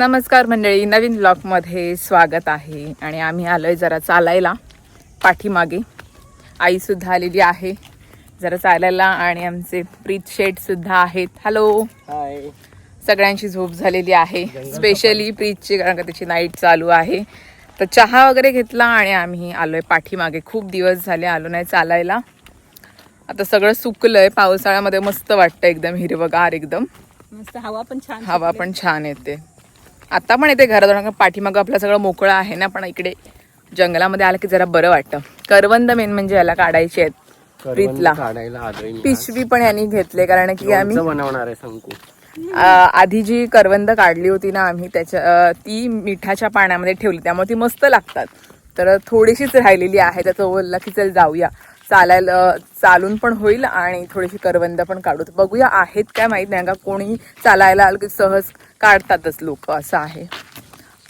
नमस्कार मंडळी नवीन ब्लॉगमध्ये स्वागत आहे. आणि आम्ही आलोय जरा चालायला पाठीमागे. आईसुद्धा आलेली आहे. जरा चालायला आणि आमचे प्रीत शेठसुद्धा आहेत. हॅलो हाय सगळ्यांची झोप झालेली आहे. स्पेशली प्रीतची कारण का त्याची नाईट चालू आहे. तर चहा वगैरे घेतला आणि आम्ही आलोय पाठीमागे. खूप दिवस झाले आलो नाही चालायला. आता सगळं सुकलंय. पावसाळ्यामध्ये मस्त वाटतं एकदम हिरवगार एकदम. मस्त हवा पण छान हवा पण छान येते. आता पण येते घरात पाठीमागं आपलं सगळं मोकळं आहे ना पण इकडे जंगलामध्ये आलं की जरा बरं वाटतं. करवंद मेन म्हणजे याला काढायचे आहेत प्रीतला. पिशवी पण यांनी घेतले कारण की आम्ही बनवणार आहे आधी जी करवंद काढली होती ना आम्ही त्याच्या ती मिठाच्या पाण्यामध्ये ठेवली त्यामुळे ती मस्त लागतात. तर थोडीशीच राहिलेली आहे त्याचं बोलला की चल जाऊया. चालायला चालून पण होईल आणि थोडीशी करवंद पण काढू. बघूया आहेत काय माहीत नाही. का कोणी चालायला आलं की सहज काढतातच लोक असं आहे.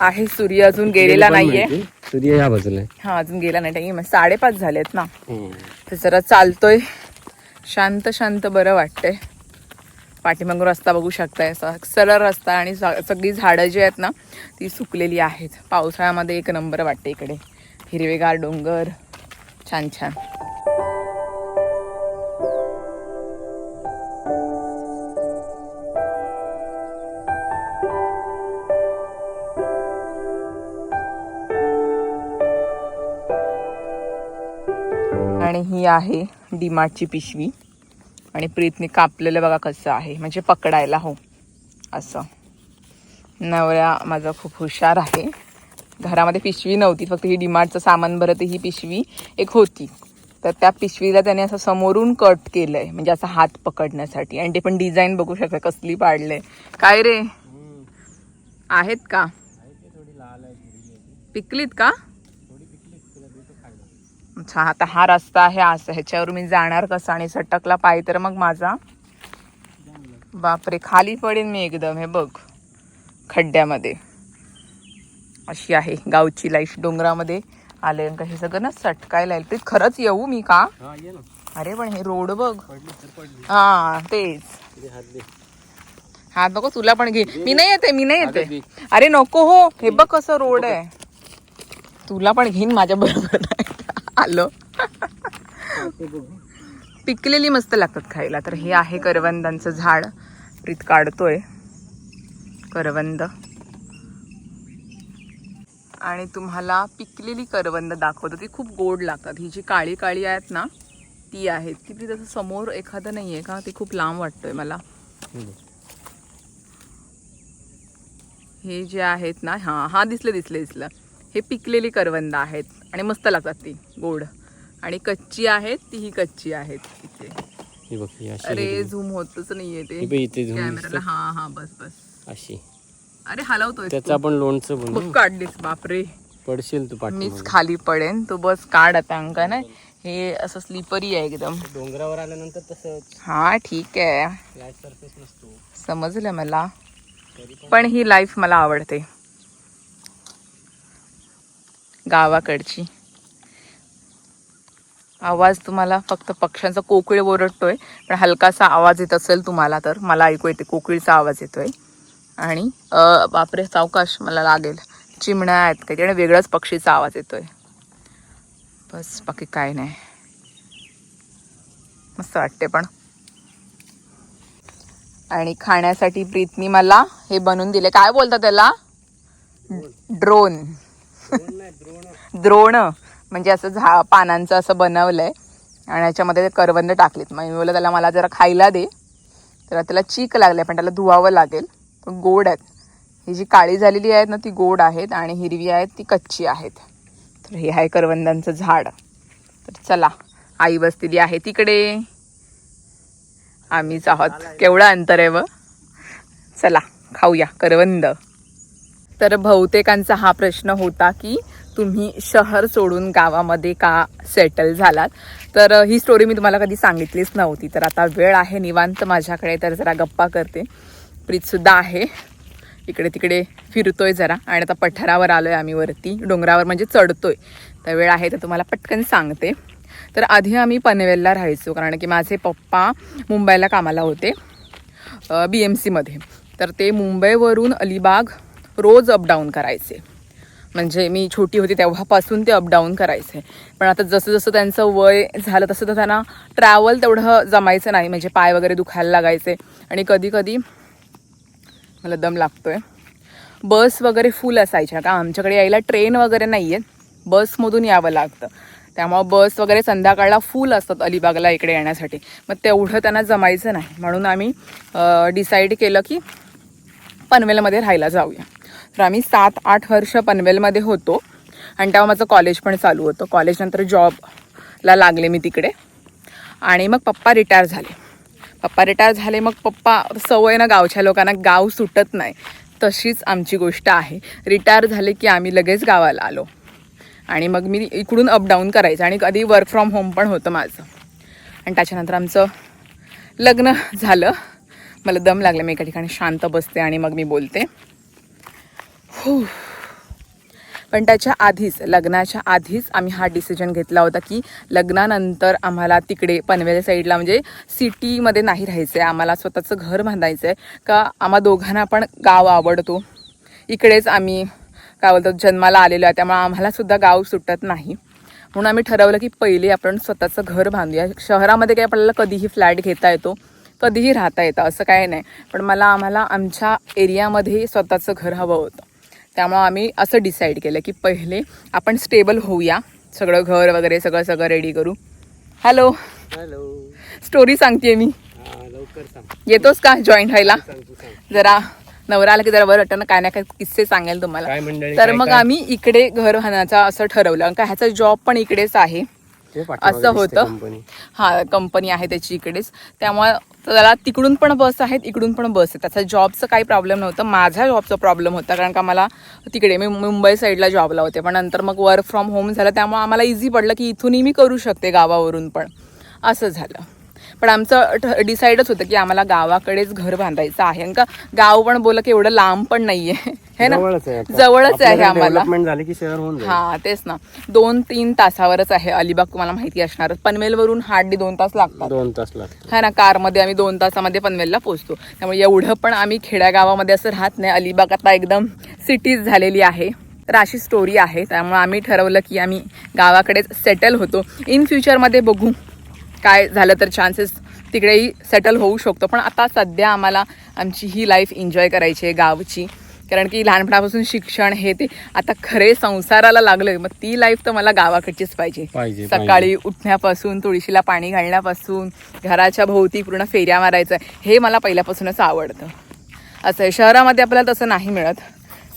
आहे सूर्य अजून गेलेला नाहीये. सूर्य या बाजूला हा अजून गेला नाही. साडेपाच झालेत ना. तर जरा चालतोय. शांत शांत बरं वाटतंय. पाठीमागून रस्ता बघू शकताय असा. सरळ रस्ता आणि सगळी झाडं जी आहेत ना ती सुकलेली आहेत. पावसाळ्यामध्ये एक नंबर वाटते इकडे. हिरवेगार डोंगर. छान छान. ही आहे डीमार्टची पिशवी. आणि प्रीतने कापलेलं बघा कसं आहे. म्हणजे पकडायला हो. असं. नवऱ्या माझा खूप हुशार आहे. घरामध्ये पिशवी नव्हती. फक्त ही डीमार्टचं सामान भरत ही पिशवी एक होती. तर त्या पिशवीला त्याने असं समोरून कट केलंय. म्हणजे असं हात पकडण्यासाठी. आणि ते पण डिझाईन बघू शकता कसली पाडले काय रे? आहेत का? पिकलीत का? अच्छा आता हा रस्ता आहे असं ह्याच्यावर मी जाणार कसं आणि सटकला पाय तर मग माझा. बापरे खाली पडेन मी एकदम हे बघ. खड्ड्यामध्ये. अशी आहे गावची लाईफ डोंगरामध्ये. आले का हे सगळं ना सटकायला येईल प्रीत खरंच येऊ मी का? हा अरे पण हे रोड बघ. हा तेच. हात बघ तुला पण घे. मी नाही येते मी नाही येते. अरे नको हो. हे बघ कसं रोड आहे. तुला पण घेईन माझ्या बरोबर आलो. पिकलेली मस्त लागतात खायला. तर हे आहे करवंदांचं झाड. प्रीत काढतोय. करवंद. आणि तुम्हाला पिकलेली करवंद दाखवतो. ती खूप गोड लागतात. ही जी काळी काळी आहेत ना ती आहेत. की ती तसं समोर एखादं नाही आहे का? ती खूप लांब वाटतोय मला. हे जे आहेत ना हा हा दिसलं दिसलं दिसलं. हे पिकलेली करवंद आहेत आणि मस्त लागतात ती गोड. आणि कच्ची आहेत ती ही कच्ची आहेत इथे. अरे. झूम होतच नाहीये ते. कॅमेराला. हा हा बस बस. अशी. अरे हलवतोय त्याचं आपण लोणचं बनवू. काढलीस बापरे. पडशील तू मीच खाली पडेन. तू बस काढ आता अंका नाही हे असं स्लिपरी आहे एकदम. डोंगरावर आल्यानंतर तसंच. हा ठीक आहे. समजलं मला. पण ही लाईफ मला आवडते. गावाकडची. आवाज तुम्हाला फक्त पक्ष्यांचा कोकिळ ओरडतोय पण हलकासा आवाज येत असेल तुम्हाला तर. मला ऐकू येते कोकिळचा आवाज येतोय. आणि बापरे सावकाश मला लागेल. चिमण्या आहेत काही आणि वेगळाच पक्षीचा आवाज येतोय. बस बाकी काय नाही. मस्त वाटते पण. आणि खाण्यासाठी प्रीतनी मला हे बनवून दिले. काय बोलतात त्याला? ड्रोन. द्रोण. म्हणजे असं झा पानांचं असं बनवलंय. आणि याच्यामध्ये ते करवंद टाकलीत. मग मी बोललं त्याला मला जरा खायला दे. तर त्याला चीक लागले पण त्याला धुवावं लागेल. पण गोड आहेत ही जी काळी झालेली आहेत ना ती गोड आहेत आणि हिरवी आहेत ती कच्ची आहेत. तर हे आहे करवंदांचं झाड. तर चला आई बसलेली आहे तिकडे. आम्हीच आहोत. केवढं अंतर आहे व. चला खाऊया करवंद. तर बहुतेकांचा हा प्रश्न होता की तुम्ही शहर सोडून गावामध्ये का सेटल झालात? तर ही स्टोरी मी तुम्हाला कधी सांगितलीच नव्हती. तर आता वेळ आहे निवांत माझ्याकडे तर जरा गप्पा करते. प्रीतसुद्धा आहे. इकडे तिकडे फिरतोय जरा. आणि आता पठारावर आलोय आम्ही वरती. डोंगरावर म्हणजे चढतोय. तर वेळ आहे तर तुम्हाला पटकन सांगते. तर आधी आम्ही पनवेलला राहायचो. कारण की माझे पप्पा मुंबईला कामाला होते बी एम सीमध्ये तर ते मुंबईवरून अलिबाग रोज अपडाऊन करायचे. म्हणजे मी छोटी होती तेव्हापासून ते अपडाऊन करायचे. पण आता जसं जसं त्यांचं वय झालं तसं तर त्यांना ट्रॅव्हल तेवढं जमायचं नाही. म्हणजे पाय वगैरे दुखायला लागायचे. आणि कधी कधी मला दम लागतोय. बस वगैरे फुल असायच्या. का आमच्याकडे यायला ट्रेन वगैरे नाही आहेत बसमधून यावं लागतं. त्यामुळं बस वगैरे संध्याकाळला फुल असतात अलिबागला इकडे येण्यासाठी. मग तेवढं त्यांना जमायचं नाही. म्हणून आम्ही डिसाईड केलं की पनवेलमध्ये राहायला जाऊया. तर आम्ही सात आठ वर्ष पनवेलमध्ये होतो. आणि तेव्हा माझं कॉलेज पण चालू होतं. कॉलेजनंतर जॉबला लागले मी तिकडे. आणि मग पप्पा रिटायर झाले. पप्पा रिटायर झाले मग पप्पा सवय ना गावच्या लोकांना गाव सुटत नाही. तशीच आमची गोष्ट आहे. रिटायर झाले की आम्ही लगेच गावाला आलो. आणि मग मी इकडून अपडाऊन करायचं. आणि कधी वर्क फ्रॉम होम पण होतं माझं. आणि त्याच्यानंतर आमचं लग्न झालं. मला दम लागलं. मी एका ठिकाणी शांत बसते आणि मग मी बोलते. हो पण त्याच्या आधीच लग्नाच्या आधीच आम्ही हा डिसिजन घेतला होता की लग्नानंतर आम्हाला तिकडे पनवेल साईडला म्हणजे सिटीमध्ये नाही राहायचं आहे आम्हाला स्वतःचं घर बांधायचं आहे का आम्हा दोघांना पण गाव आवडतो. इकडेच आम्ही काय बोलतो जन्माला आलेलो आहे. त्यामुळे आम्हालासुद्धा गाव सुटत नाही. म्हणून आम्ही ठरवलं की पहिले आपण स्वतःचं घर बांधूया. शहरामध्ये काय आपल्याला कधीही फ्लॅट घेता येतो कधीही राहता येतं असं काय नाही. पण मला आम्हाला आमच्या एरियामध्ये स्वतःचं घर हवं होतं. त्यामुळं आम्ही असं डिसाईड केलं की पहिले आपण स्टेबल होऊया. सगळं घर वगैरे सगळं सगळं रेडी करू. हॅलो हॅलो स्टोरी सांगते मी. येतोस का जॉईन व्हायला? जरा नवरा आला की जरा बरं वाटतं ना काय ना काय किस्से सांगेल तुम्हाला. तर मग? आम्ही इकडे घर बांधण्याचं असं ठरवलं. का ह्याचा जॉब पण इकडेच आहे. असं होतं. हा कंपनी आहे त्याची इकडेच. त्यामुळे त्याला तिकडून पण बस आहेत इकडून पण बस आहे त्याचा जॉबचं काही प्रॉब्लेम नव्हतं. माझ्या जॉबचा प्रॉब्लेम होता कारण का मला तिकडे मी मुंबई साईडला जॉबला होते. पण नंतर मग वर्क फ्रॉम होम झालं. त्यामुळे आम्हाला इझी पडलं की इथूनही मी करू शकते गावावरून पण. असं झालं. पण आमचं डिसाईडच होतं की आम्हाला गावाकडेच घर बांधायचं आहे. का गाव पण बोल की एवढं लांब पण नाहीये. हे ना? जवळच आहे आम्हाला. हा तेच ना. दोन तीन तासावरच आहे. अलिबाग तुम्हाला माहिती असणार. पनवेलवरून हार्डली दोन तास लागतात. दोन तास लागतात. हा ना? कारमध्ये आम्ही दोन तासामध्ये पनवेलला पोहोचतो. त्यामुळे एवढं पण आम्ही खेड्यागावामध्ये असं राहत नाही. अलिबाग आता एकदम सिटीज झालेली आहे. तर अशी स्टोरी आहे. त्यामुळे आम्ही ठरवलं की आम्ही गावाकडेच सेटल होतो. इन फ्युचरमध्ये बघू. काय झालं तर चान्सेस तिकडेही सेटल होऊ शकतो. पण आता सध्या आम्हाला आमची ही लाईफ एन्जॉय करायची आहे गावची. कारण की लहानपणापासून शिक्षण हे ते. आता खरे संसाराला लागलं मग ती लाईफ तर मला गावाकडचीच पाहिजे. पाहिजे सकाळी उठण्यापासून तुळशीला पाणी घालण्यापासून घराच्या भोवती पूर्ण फेऱ्या मारायचं हे मला पहिल्यापासूनच आवडतं. असं आहे. शहरामध्ये आपल्याला तसं नाही मिळत.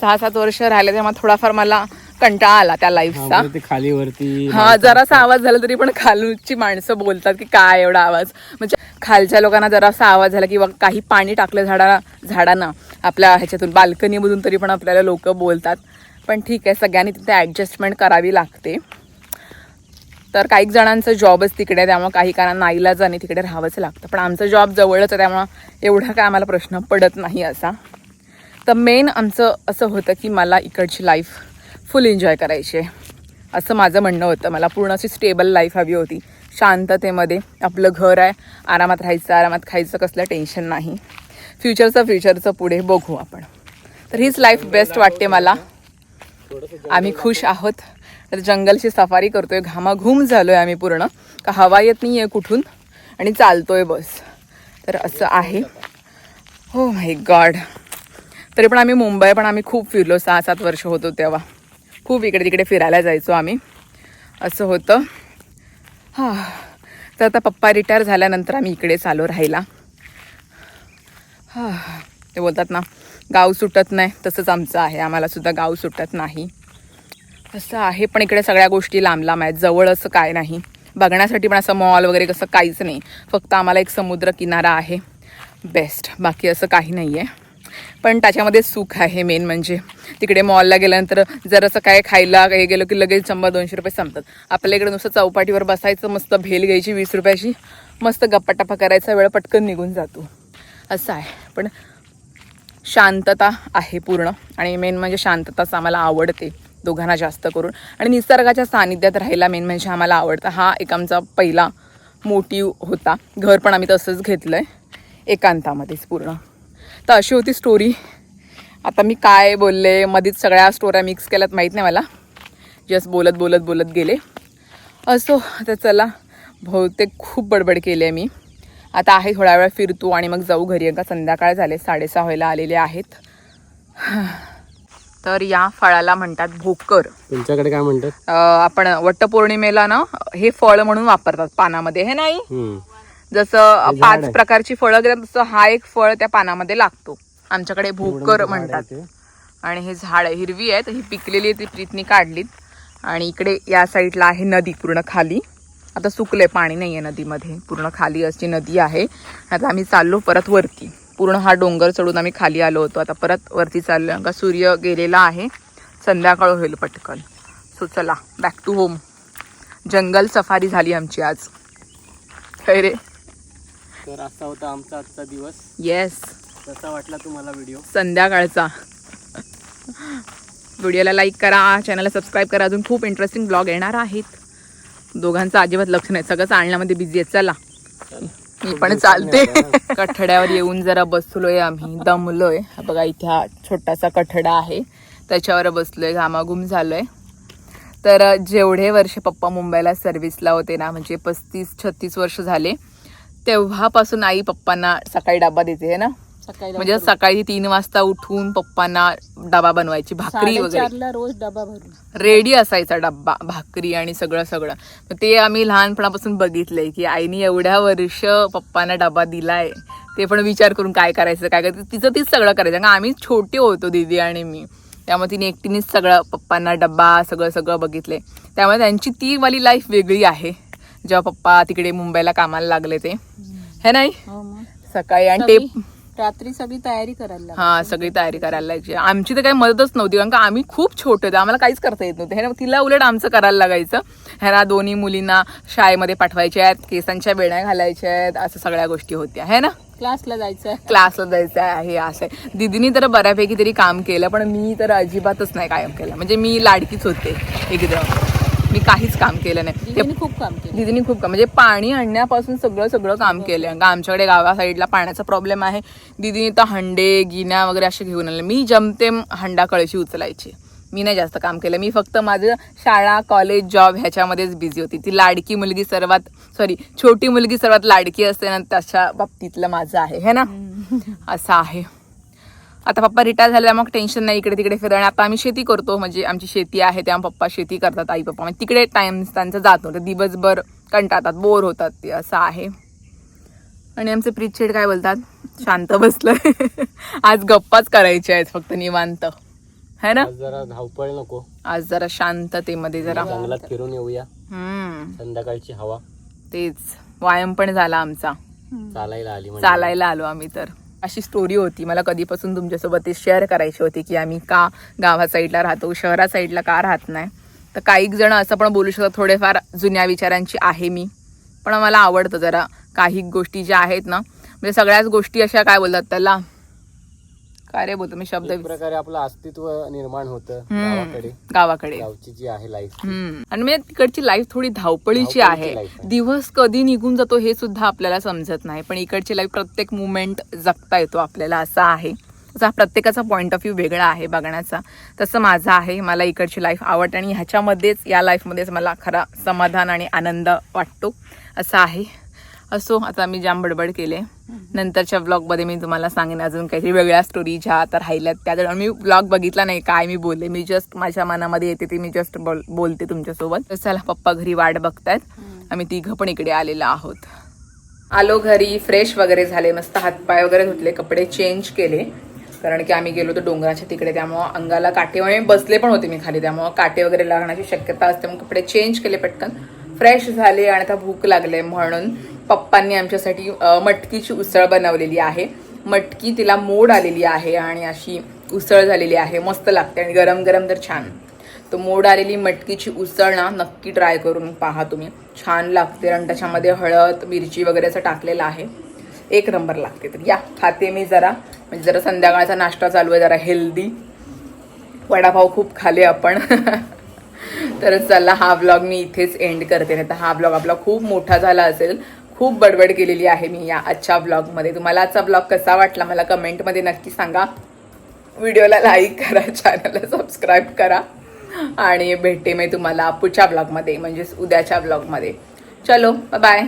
सहा सात वर्ष राहिले तेव्हा थोडाफार मला कंटाळा आला त्या लाईफचा ते खाली वरती हा जरासा आवाज झाला तरी पण खालची माणसं बोलतात की काय एवढा आवाज? म्हणजे खालच्या लोकांना जरासा आवाज झाला किंवा काही पाणी टाकलं झाडा झाडांना. आपल्या ह्याच्यातून बाल्कनीमधून तरी पण आपल्याला लोक बोलतात. पण ठीक आहे सगळ्यांनी तिथे ॲडजस्टमेंट करावी लागते. तर काही जणांचं जॉबच तिकडे आहे त्यामुळे काही कारणा नाईलाजाने तिकडे राहावंच लागतं. पण आमचं जॉब जवळच आहे त्यामुळं एवढा काय आम्हाला प्रश्न पडत नाही असा. तर मेन आमचं असं होतं की मला इकडची लाईफ फुल एन्जॉय करायची. आहे असं माझं म्हणणं होतं. मला पूर्ण अशी स्टेबल लाईफ हवी होती. शांततेमध्ये आपलं घर आहे. आरामात राहायचं आरामात खायचं कसलं टेन्शन नाही. फ्युचरचं फ्युचरचं पुढे बघू आपण. तर हीच लाईफ बेस्ट वाटते मला. आम्ही खुश आहोत. तर जंगलची सफारी करतोय. घामाघूम झालो आहे आम्ही पूर्ण. का हवा येत नाही आहे कुठून आणि चालतोय बस. तर असं आहे. हो माय गॉड तरी पण आम्ही मुंबई पण आम्ही खूप फिरलो. सहा सात वर्ष होतो तेव्हा. खूप इकडे तिकडे फिरायला जायचो आम्ही. असं होतं. हां. तर आता पप्पा रिटायर झाल्यानंतर आम्ही इकडे चालू राहायला. हां. ते बोलतात ना गाव सुटत नाही तसंच आमचं आहे. आम्हाला सुद्धा गाव सुटत नाही. असं आहे पण इकडे सगळ्या गोष्टी लांब लांब आहेत. जवळ असं काय नाही. बघण्यासाठी पण असं मॉल वगैरे कसं काहीच नाही. फक्त आम्हाला एक समुद्र किनारा आहे. बेस्ट बाकी असं काही नाही आहे पण त्याच्यामध्ये सुख आहे मेन म्हणजे. तिकडे मॉलला गेल्यानंतर जरासं काय खायला काही गेलो की लगेच चंबा दोनशे रुपये संपतात. आपल्या इकडे नुसतं चौपाटीवर बसायचं मस्त भेल घ्यायची वीस रुपयाची. मस्त गप्पाटप्पा करायचा वेळ पटकन निघून जातो. असं आहे. पण शांतता आहे पूर्ण. आणि मेन म्हणजे शांतताच आम्हाला आवडते दोघांना जास्त करून. आणि निसर्गाच्या सानिध्यात राहायला मेन म्हणजे आम्हाला आवडतं. हा एक आमचा पहिला मोटिव होता. घर पण आम्ही तसंच घेतलं आहे एकांतामध्येच पूर्ण. तर अशी होती स्टोरी आता मी काय बोलले मधीच सगळ्या स्टोऱ्या मिक्स केल्यात माहीत नाही मला. जस्ट बोलत बोलत बोलत गेले. असो आता चला. बहुतेक खूप बडबड केली आहे मी. आता आहे थोडा वेळ फिरतो आणि मग जाऊ घरी. का संध्याकाळ झाले साडेसहा व्हायला आलेले आहेत. तर या फळाला म्हणतात भोकर. तुमच्याकडे काय म्हणतात? आपण वटपौर्णिमेला ना हे फळ म्हणून वापरतात पानामध्ये. हे नाही. जसं पाच. प्रकारची फळं घेतात तसं हा एक फळ त्या पानामध्ये लागतो. आमच्याकडे भोकर म्हणतात. आणि हे झाड हिरवी आहेत. ही पिकलेली आहे ती प्रीतनी काढलीत. आणि इकडे या साईडला आहे नदी पूर्ण खाली. आता सुकले पाणी नाही आहे नदीमध्ये. पूर्ण खाली अशी नदी आहे. आता आम्ही चाललो परत वरती. पूर्ण हा डोंगर चढून आम्ही खाली आलो होतो. आता परत वरती चाललो का सूर्य गेलेला आहे. संध्याकाळ होईल पटकन. सो चला back to home jungle safari झाली आमची आज. काय रे? तर असा होता आमचा आजचा दिवस. येस कसा वाटला तुम्हाला व्हिडिओ संध्याकाळचा. व्हिडिओला लाईक करा चॅनलला सबस्क्राईब करा. अजून खूप इंटरेस्टिंग ब्लॉग येणार आहेत. दोघांचं अजिबात लक्ष नाही. सगळं चालण्यामध्ये बिझी आहे चला. मी पण चालते. कठड्यावर येऊन जरा बसलोय आम्ही. दमलोय. हा बघा इथे हा छोटासा कठडा आहे. त्याच्यावर बसलोय. घामाघूम झालोय. तर जेवढे वर्ष पप्पा मुंबईला सर्व्हिसला होते ना म्हणजे पस्तीस छत्तीस वर्ष झाले. तेव्हापासून आई पप्पांना सकाळी डबा देते है ना? सकाळी म्हणजे सकाळी तीन वाजता उठून पप्पांना डबा बनवायची भाकरी वगैरे. रोज डबा भरून. रेडी असायचा डब्बा भाकरी आणि सगळं सगळं. ते आम्ही लहानपणापासून बघितलंय की आईने एवढ्या वर्ष पप्पांना डबा दिलाय. ते पण विचार करून काय करायचं काय करायचं तिचं तीच सगळं करायचं. कारण आम्ही छोटे होतो दीदी आणि मी. त्यामुळे तिने एकटीनेच सगळं पप्पांना डब्बा सगळं सगळं बघितलंय. त्यामुळे त्यांची ती वाली लाईफ वेगळी आहे. जेव्हा पप्पा तिकडे मुंबईला कामाला लागले ते. हे नाही? हो सकाळी आणि ते रात्री सगळी तयारी करायला. हा सगळी तयारी करायला लागायची. आमची तर काही मदतच नव्हती कारण का आम्ही खूप छोटे होते. आम्हाला काहीच करता येत नव्हतं. हे ना तिला उलट आमचं करायला लागायचं. ह्याला दोन्ही मुलींना शाळेमध्ये पाठवायच्या आहेत केसांच्या बेण्या घालायच्या आहेत असं सगळ्या गोष्टी होत्या. है ना? क्लासला जायचं क्लासला जायचं आहे असं आहे. दिदीनी तर बऱ्यापैकी तरी काम केलं पण मी तर अजिबातच नाही कायम केलं. म्हणजे मी लाडकीच होते एकदम मी काहीच काम केलं नाही. दीदीने खूप काम केलं. दिदीने खूप काम म्हणजे पाणी आणण्यापासून सगळं सगळं काम केलं आमच्याकडे गावा साईडला पाण्याचा प्रॉब्लेम आहे. दिदीने तर हंडे गिन्या वगैरे असे घेऊन आले. मी जमतेम हंडा कळशी उचलायची. मी नाही जास्त काम केलं. मी फक्त माझं शाळा कॉलेज जॉब ह्याच्यामध्येच बिझी होती. ती लाडकी मुलगी सर्वात सॉरी छोटी मुलगी सर्वात लाडकी असते ना तशा बाबतीतलं माझं आहे. है ना? असं आहे. आता पप्पा रिटायर झाले मग टेन्शन नाही इकडे तिकडे फिरणं आता आम्ही शेती करतो म्हणजे आमची शेती आहे तेव्हा पप्पा शेती करतात आई पप्पा. म्हणजे तिकडे टाइम त्यांचा जात नव्हतं. दिवसभर कंटाळतात बोर होतात ते असं आहे. आणि आमचे प्रीतशेड काय बोलतात? शांत बसलोय आज गप्पाच करायच्या आहेत फक्त निवांत. है ना? जरा धावपळ नको. आज जरा शांततेमध्ये जरा. जंगलात फिरून येऊया. हम्म. संध्याकाळची हवा. तेच. व्यायाम पण झाला आमचा. चालायला आली म्हणजे. चालायला आलो आम्ही तर. अशी स्टोरी होती. मला कधीपासून तुमच्यासोबत ती शेअर करायची होती की आम्ही का गावा साईडला राहतो शहरा साईडला का राहत नाही. तर काही जण असं पण बोलू शकतात थोडेफार जुन्या विचारांची आहे मी. पण मला आवडतं जरा काही गोष्टी ज्या आहेत ना म्हणजे सगळ्याच गोष्टी अशा काय बोलतात त्याला काय रे बोलतो मी शब्द एक प्रकारे आपलं अस्तित्व निर्माण होतं गावाकडे. गावाकडे. गावची जी आहे लाईफ. आणि म्हणजे तिकडची लाईफ थोडी धावपळीची आहे. दिवस कधी निघून जातो हे सुद्धा आपल्याला समजत नाही. पण इकडची लाईफ प्रत्येक मुमेंट जगता येतो आपल्याला असं आहे. असा प्रत्येकाचा पॉईंट ऑफ व्ह्यू वेगळा आहे बघण्याचा. तसं माझं आहे. मला इकडची लाईफ आवडते आणि ह्याच्यामध्येच या लाईफमध्येच मला खरा समाधान आणि आनंद वाटतो. असं आहे. असो आता मी जाम बडबड केले नंतरच्या ब्लॉगमध्ये मी तुम्हाला सांगेन अजून काहीतरी वेगळ्या स्टोरी ज्या आता राहिल्यात. त्या जर मी ब्लॉग बघितला नाही काय मी बोलले. मी जस्ट माझ्या मनामध्ये येते ते मी जस्ट बोल बोलते तुमच्यासोबत. तर चला पप्पा घरी वाट बघतायत. आम्ही तिघं पण इकडे आलेलो आहोत. आलो घरी फ्रेश वगैरे झाले मस्त हातपाय वगैरे धुतले कपडे चेंज केले. कारण की आम्ही गेलो होतो डोंगराच्या तिकडे त्यामुळं अंगाला काटे बसले पण होते मी खाली. त्यामुळं काटे वगैरे लागण्याची शक्यता असते मग कपडे चेंज केले पटकन. फ्रेश झाले आणि आता भूक लागले म्हणून. पप्पांनी आमच्यासाठी मटकीची उसळ बनवलेली आहे. मटकी तिला मोड आलेली आहे आणि अशी उसळ झालेली आहे. मस्त लागते आणि गरम गरम तर छान. तर मोड आलेली मटकीची उसळ ना नक्की ट्राय करून पहा तुम्ही. छान लागते आणि त्याच्यामध्ये हळद मिरची वगैरे असं टाकलेलं आहे. एक नंबर लागते तर या खाते मी जरा. म्हणजे जरा संध्याकाळचा नाश्ता चालू आहे जरा हेल्दी वडापाव खूप खाले आपण. तर चला हा ब्लॉग मी इथेच एंड करते. नाही तर हा ब्लॉग आपला खूप मोठा झाला असेल. खूप बडबड केलेली आहे मी या आजच्या ब्लॉगमध्ये तुम्हाला आजचा ब्लॉग कसा वाटला मला कमेंटमध्ये नक्की सांगा. व्हिडिओला लाईक करा चॅनलला सबस्क्राईब करा. आणि भेटते मी तुम्हाला पुढच्या ब्लॉगमध्ये म्हणजेच उद्याच्या ब्लॉगमध्ये चलो बाय